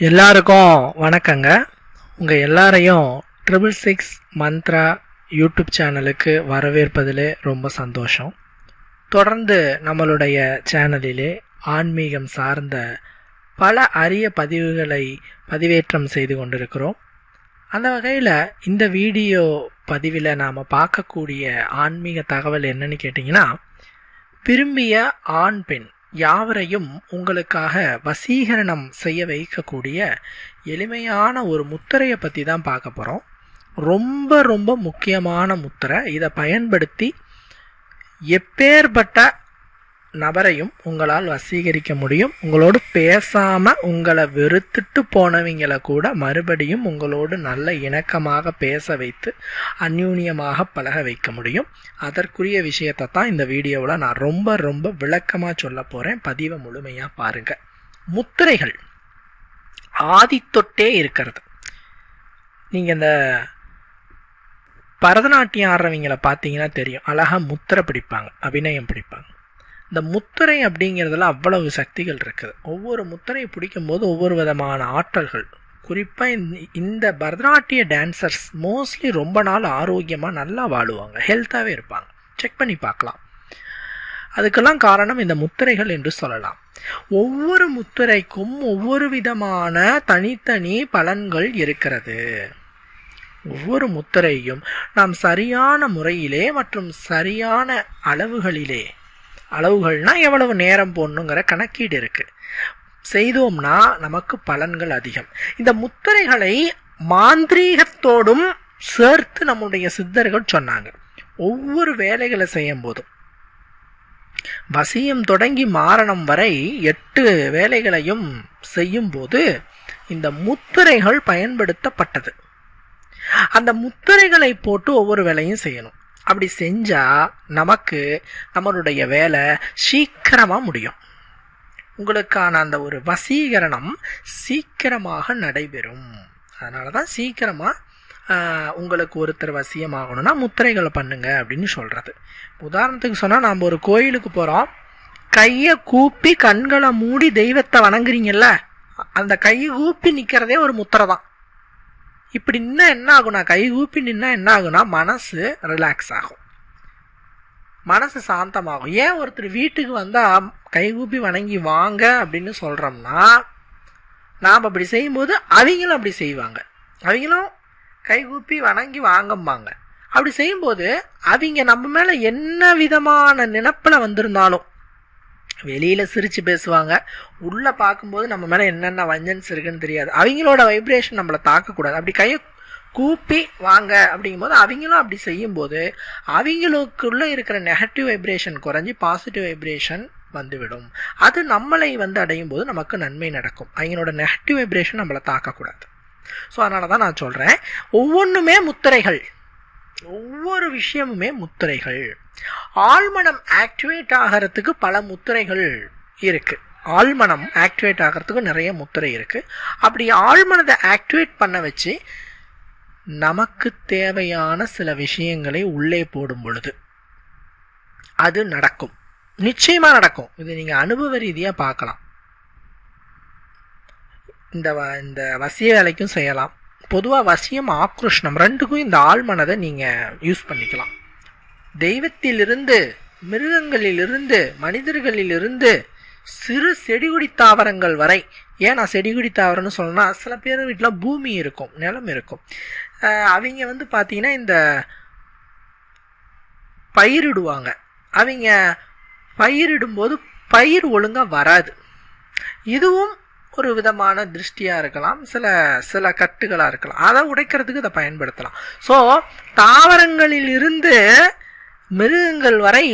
எல்லாருக்கும் வணக்கங்க. உங்கள் எல்லாரையும் ட்ரிபிள் சிக்ஸ் மந்த்ரா யூடியூப் சேனலுக்கு வரவேற்பதிலே ரொம்ப சந்தோஷம். தொடர்ந்து நம்மளுடைய சேனலிலே ஆன்மீகம் சார்ந்த பல அரிய பதிவுகளை பதிவேற்றம் செய்து கொண்டிருக்கிறோம். அந்த வகையில் இந்த வீடியோ பதிவில் நாம் பார்க்கக்கூடிய ஆன்மீக தகவல் என்னன்னு கேட்டிங்கன்னா விரும்பிய ஆண் பெண் யாவரையும் உங்களுக்காக வசீகரணம் செய்ய வைக்கக்கூடிய எளிமையான ஒரு முத்திரையை பற்றி தான் பார்க்க போகிறோம் ரொம்ப ரொம்ப முக்கியமான முத்திரை. இதை பயன்படுத்தி எப்பேற்பட்ட நபரையும் உங்களால் வசீகரிக்க முடியும். உங்களோடு பேசாமல் உங்களை வெறுத்துட்டு போனவங்களை கூட மறுபடியும் உங்களோடு நல்ல இணக்கமாக பேச வைத்து அந்யூன்யமாக பழக வைக்க முடியும். அதற்குரிய விஷயத்தை தான் இந்த வீடியோவில் நான் ரொம்ப ரொம்ப விளக்கமாக சொல்ல போகிறேன் பதிவை முழுமையாக பாருங்கள் முத்திரைகள் ஆதித்தொட்டே இருக்கிறது. நீங்கள் இந்த பரதநாட்டியம் ஆடுறவங்களை பார்த்தீங்கன்னா தெரியும். அழகாக முத்திரை பிடிப்பாங்க அபிநயம் பிடிப்பாங்க. இந்த முத்திரை அப்படிங்கிறதுல அவ்வளவு சக்திகள் இருக்குது. ஒவ்வொரு முத்திரையை பிடிக்கும்போது ஒவ்வொரு விதமான ஆற்றல்கள். குறிப்பாக இந்த பரதநாட்டிய டான்சர்ஸ் மோஸ்ட்லி ரொம்ப நாள் ஆரோக்கியமாக நல்லா வாழுவாங்க. ஹெல்த்தாகவே இருப்பாங்க. செக் பண்ணி பார்க்கலாம். அதுக்கெல்லாம் காரணம் இந்த முத்திரைகள் என்று சொல்லலாம். ஒவ்வொரு முத்திரைக்கும் ஒவ்வொரு விதமான தனித்தனி பலன்கள் இருக்கிறது. ஒவ்வொரு முத்திரையும் நாம் சரியான முறையிலே மற்றும் சரியான அளவுகளிலே அளவுகள்னா எவ்வளவு நேரம் போடணுங்கிற கணக்கீடு இருக்குது செய்தோம்னா நமக்கு பலன்கள் அதிகம். இந்த முத்திரைகளை மாந்திரீகத்தோடும் சேர்த்து நம்முடைய சித்தர்கள் சொன்னாங்க. ஒவ்வொரு வேலைகளை செய்யும் போதும் வசியம் தொடங்கி மாரணம் வரை எட்டு வேலைகளையும் செய்யும் போது இந்த முத்திரைகள் பயன்படுத்தப்பட்டது. அந்த முத்திரைகளை போட்டு ஒவ்வொரு வேலையும் செய்யணும். அப்படி செஞ்சால் நமக்கு நம்மளுடைய வேலை சீக்கிரமாக முடியும். உங்களுக்கான அந்த ஒரு வசீகரணம் சீக்கிரமாக நடைபெறும். அதனால தான் சீக்கிரமாக உங்களுக்கு ஒருத்தர் வசியமாகணும்னா முத்திரைகளை பண்ணுங்க அப்படின்னு சொல்கிறது உதாரணத்துக்கு சொன்னால் நாம் ஒரு கோயிலுக்கு போகிறோம் கையை கூப்பி கண்களை மூடி தெய்வத்தை வணங்குறீங்கல்ல அந்த கையை கூப்பி நிற்கிறதே ஒரு முத்திரை தான் இப்படி நின்னா என்ன ஆகும்னா கை கூப்பி நின்னா என்ன ஆகும்னா மனசு ரிலாக்ஸ் ஆகும். மனசு சாந்தமாகும். ஏன் ஒருத்தர் வீட்டுக்கு வந்தால் கைகூப்பி வணங்கி வாங்க அப்படின்னு சொல்கிறோம்னா நாம் அப்படி செய்யும்போது அவங்களும் அப்படி செய்வாங்க. அவங்களும் கைகூப்பி வணங்கி வாங்கம்பாங்க. அப்படி செய்யும்போது அவங்க நம்ம மேலே என்ன விதமான நினப்பில் வந்திருந்தாலும் வெளியில் சிரித்து பேசுவாங்க. உள்ளே பார்க்கும்போது நம்ம மேலே என்னென்ன வஞ்சன்ஸ் இருக்குன்னு தெரியாது. அவங்களோட வைப்ரேஷன் நம்மளை தாக்கக்கூடாது. அப்படி கையை கூப்பி வாங்க அப்படிங்கும்போது அவங்களும் அப்படி செய்யும்போது அவங்களுக்குள்ளே இருக்கிற நெகட்டிவ் வைப்ரேஷன் குறைஞ்சி பாசிட்டிவ் வைப்ரேஷன் வந்துவிடும். அது நம்மளை வந்து அடையும் போது நமக்கு நன்மை நடக்கும். அவங்களோட நெகட்டிவ் வைப்ரேஷன் நம்மளை தாக்கக்கூடாது. ஸோ அதனால தான் நான் சொல்கிறேன் ஒவ்வொன்றுமே முத்திரைகள். ஒவ்வொரு விஷயமுமே முத்திரைகள். ஆழ்மனம் ஆக்டிவேட் ஆகிறதுக்கு பல முத்திரைகள் இருக்குது ஆழ்மனம் ஆக்டிவேட் ஆகிறதுக்கு நிறைய முத்திரை இருக்குது அப்படி ஆழ்மனத்தை ஆக்டிவேட் பண்ண வச்சு நமக்கு தேவையான சில விஷயங்களை உள்ளே போடும் பொழுது அது நடக்கும். நிச்சயமாக நடக்கும். இது நீங்கள் அனுபவ ரீதியாக பார்க்கலாம். இந்த வ இந்த வசிய வேலைக்கும் செய்யலாம். பொதுவாக வசியம் ஆக்ரோஷனம் ரெண்டுக்கும் இந்த ஆழ்மனதை நீங்கள் யூஸ் பண்ணிக்கலாம். தெய்வத்திலிருந்து மிருகங்களிலிருந்து மனிதர்களிலிருந்து சிறு செடிகுடி தாவரங்கள் வரை ஏன் நான் செடிகுடி தாவரம்னு சொல்லணும்னா சில பேர் வீட்டில் பூமி இருக்கும் நிலம் இருக்கும். அவங்க வந்து பார்த்தீங்கன்னா இந்த பயிரிடுவாங்க. அவங்க பயிரிடும்போது பயிர் ஒழுங்காக வராது. இதுவும் ஒரு விதமான திருஷ்டியாக இருக்கலாம் சில சில கட்டுகளாக இருக்கலாம். அதை உடைக்கிறதுக்கு இதை பயன்படுத்தலாம். ஸோ தாவரங்களில் இருந்து மிருகங்கள் வரை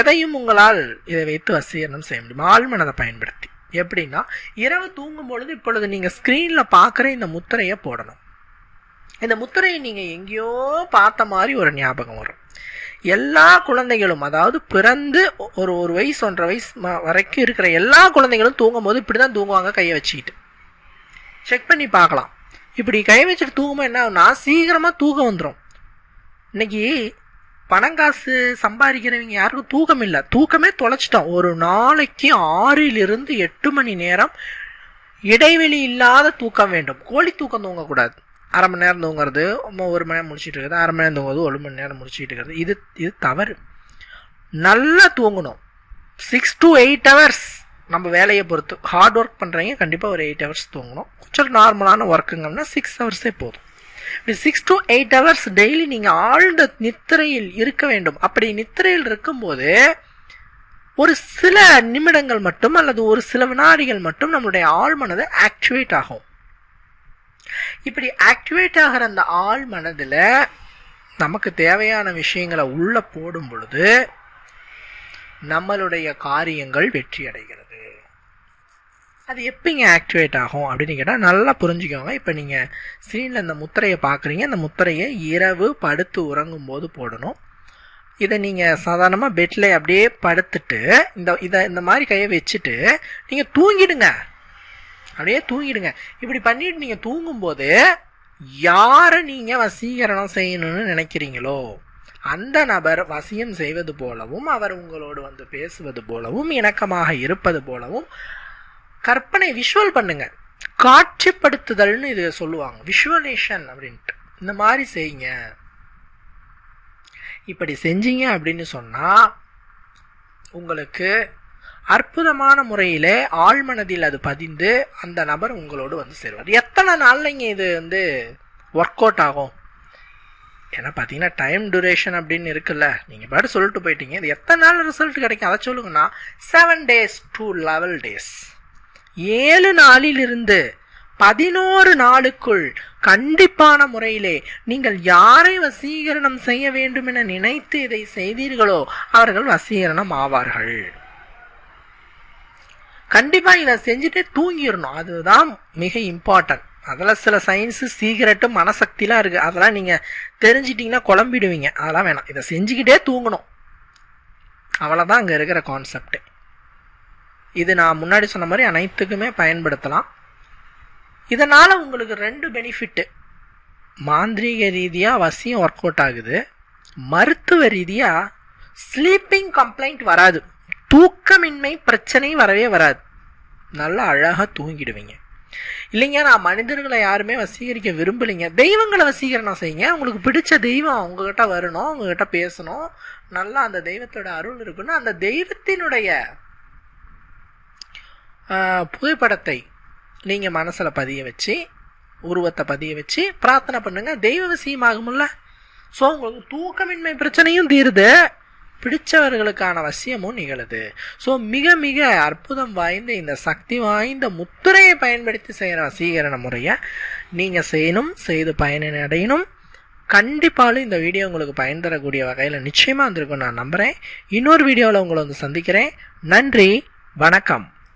எதையும் உங்களால் இதை வைத்து வசீகரணம் செய்ய முடியும்? ஆழ்மனதை பயன்படுத்தி. எப்படின்னா இரவு தூங்கும் பொழுது இப்பொழுது நீங்கள் ஸ்க்ரீனில் பார்க்குற இந்த முத்திரையை போடணும். இந்த முத்திரையை நீங்கள் எங்கேயோ பார்த்த மாதிரி ஒரு ஞாபகம் வரும். எல்லா குழந்தைகளும் அதாவது பிறந்து ஒரு ஒரு வயசு ஒன்றரை வயசு வரைக்கும் இருக்கிற எல்லா குழந்தைகளும் தூங்கும் போது இப்படி தான் தூங்குவாங்க கையை வச்சுக்கிட்டு. செக் பண்ணி பார்க்கலாம். இப்படி கை வச்சுட்டு தூங்கும்போது என்ன ஆகுனா சீக்கிரமாக தூக்கம் வந்துடும் இன்னைக்கு பணங்காசு சம்பாதிக்கிறவங்க யாருக்கும் தூக்கம் இல்லை. தூக்கமே தொலைச்சிட்டோம். ஒரு நாளைக்கு ஆறிலிருந்து எட்டு மணி நேரம் இடைவெளி இல்லாத தூக்கம் வேண்டும். கோழி தூக்கம் தூங்கக்கூடாது. அரை மணி நேரம் தூங்குறது ஒரு மணி நேரம் முடிச்சிட்டு இருக்கிறது அரை மணி நேரம் தூங்குறது ஒரு மணி நேரம் முடிச்சிட்டு இருக்கிறது. இது இது தவறு. நல்லா தூங்கணும். சிக்ஸ் டு எயிட் ஹவர்ஸ் நம்ம வேலையை பொறுத்து. ஹார்ட் ஒர்க் பண்ணுறீங்க கண்டிப்பாக ஒரு எயிட் ஹவர்ஸ் தூங்கணும். கொஞ்சம் நார்மலான ஒர்க்குங்கன்னா சிக்ஸ் ஹவர்ஸே போதும். இப்படி six to eight hours daily நீங்கள் ஆழ்ந்த நித்திரையில் இருக்க வேண்டும். அப்படி நித்திரையில் இருக்கும்போது ஒரு சில நிமிடங்கள் மட்டும் அல்லது ஒரு சில வினாடிகள் மட்டும் நம்மளுடைய ஆழ்மனது ஆக்டிவேட் ஆகும். இப்படி ஆக்டிவேட் ஆகிற அந்த ஆழ் மனதில் நமக்கு தேவையான விஷயங்களை உள்ளே போடும் பொழுது நம்மளுடைய காரியங்கள் வெற்றி அடைகிறது. அது எப்படிங்க ஆக்டிவேட் ஆகும் அப்படின்னு கேட்டால் நல்லா புரிஞ்சுக்கோங்க. இப்போ நீங்கள் ஸ்க்ரீனில் இந்த முத்திரையை பார்க்குறீங்க. அந்த முத்திரையை இரவு படுத்து உறங்கும் போது போடணும். இதை நீங்கள் சாதாரணமாக பெட்டில் அப்படியே படுத்துட்டு இந்த இதை இந்த மாதிரி கையை வச்சுட்டு நீங்கள் தூங்கிடுங்க. அப்படியே தூங்கிடுங்க. இப்படி பண்ணிட்டு நீங்கள் தூங்கும்போது யாரை நீங்கள் வசீகரணம் செய்யணும்னு நினைக்கிறீங்களோ அந்த நபர் வசியம் செய்வது போலவும் அவர் உங்களோடு வந்து பேசுவது போலவும் இணக்கமாக இருப்பது போலவும் கற்பனை விஷுவல் பண்ணுங்க. காட்சிப்படுத்துதல்னு இது சொல்லுவாங்க. விஷுவலேஷன் அப்படின்ட்டு. இந்த மாதிரி செய்யுங்க. இப்படி செஞ்சீங்க அப்படின்னு சொன்னால் உங்களுக்கு அற்புதமான முறையிலே ஆழ்மனதில் அது பதிந்து அந்த நபர் உங்களோடு வந்து சேருவார். எத்தனை நாளில் இங்கே இது வந்து ஒர்க் அவுட் ஆகும்? ஏன்னா பார்த்தீங்கன்னா டைம் duration அப்படின்னு இருக்குல்ல. நீங்கள் பாட்டு சொல்லிட்டு போயிட்டீங்க. இது எத்தனை நாள் ரிசல்ட் கிடைக்கும்? அதை சொல்லுங்கன்னா seven days to eleven days ஏழு நாளிலிருந்து பதினோரு நாளுக்குள் கண்டிப்பான முறையிலே நீங்கள் யாரை வசீகரணம் செய்ய வேண்டும் என நினைத்து இதை செய்தீர்களோ அவர்கள் வசீகரணம் ஆவார்கள். கண்டிப்பா இதை செஞ்சுட்டு தூங்கிடணும். அதுதான் மிக இம்பார்ட்டன்ட் அதில் சில சயின்ஸு சீக்கிரட்டு மனசக்திலாம் இருக்குது அதெல்லாம் நீங்கள் தெரிஞ்சிட்டிங்கன்னா குழம்பிடுவீங்க. அதெல்லாம் வேணாம். இதை செஞ்சுக்கிட்டே தூங்கணும். அவ்வளோதான் அங்கே இருக்கிற கான்செப்ட் இது நான் முன்னாடி சொன்ன மாதிரி அனைத்துக்குமே பயன்படுத்தலாம். இதனால் உங்களுக்கு ரெண்டு பெனிஃபிட்டு மாந்திரீக ரீதியாக வசியம் ஒர்க் அவுட் ஆகுது. மருத்துவ ரீதியாக ஸ்லீப்பிங் கம்ப்ளைண்ட் வராது. தூக்கமின்மை பிரச்சனை வரவே வராது. நல்லா அழகாக தூங்கிடுவீங்க. இல்லைங்க நான் மனிதர்களை யாருமே வசீகரிக்க விரும்பலைங்க. தெய்வங்களை வசீகரணம் செய்யுங்க. உங்களுக்கு பிடிச்ச தெய்வம் உங்ககிட்ட வரணும் உங்ககிட்ட பேசணும். நல்லா அந்த தெய்வத்தோட அருள் இருக்குன்னு அந்த தெய்வத்தினுடைய புகைப்படத்தை நீங்கள் மனசில் பதிய வச்சு உருவத்தை பதிய வச்சு பிரார்த்தனை பண்ணுங்கள் தெய்வ விஷயமாகும்ல ஸோ உங்களுக்கு தூக்கமின்மை பிரச்சனையும் தீருது. பிடித்தவர்களுக்கான வசியமும் நிகழுது. ஸோ மிக மிக அற்புதம் வாய்ந்த இந்த சக்தி வாய்ந்த முத்திரையை பயன்படுத்தி செய்கிற வசீகரண முறையை நீங்கள் செய்யணும் செய்து பயனினை அடையணும். கண்டிப்பாலும் இந்த வீடியோ உங்களுக்கு பயன் தரக்கூடிய வகையில் நிச்சயமாக வந்திருக்கும் நான் நம்புகிறேன் இன்னொரு வீடியோவில் உங்களை வந்து சந்திக்கிறேன். நன்றி வணக்கம்.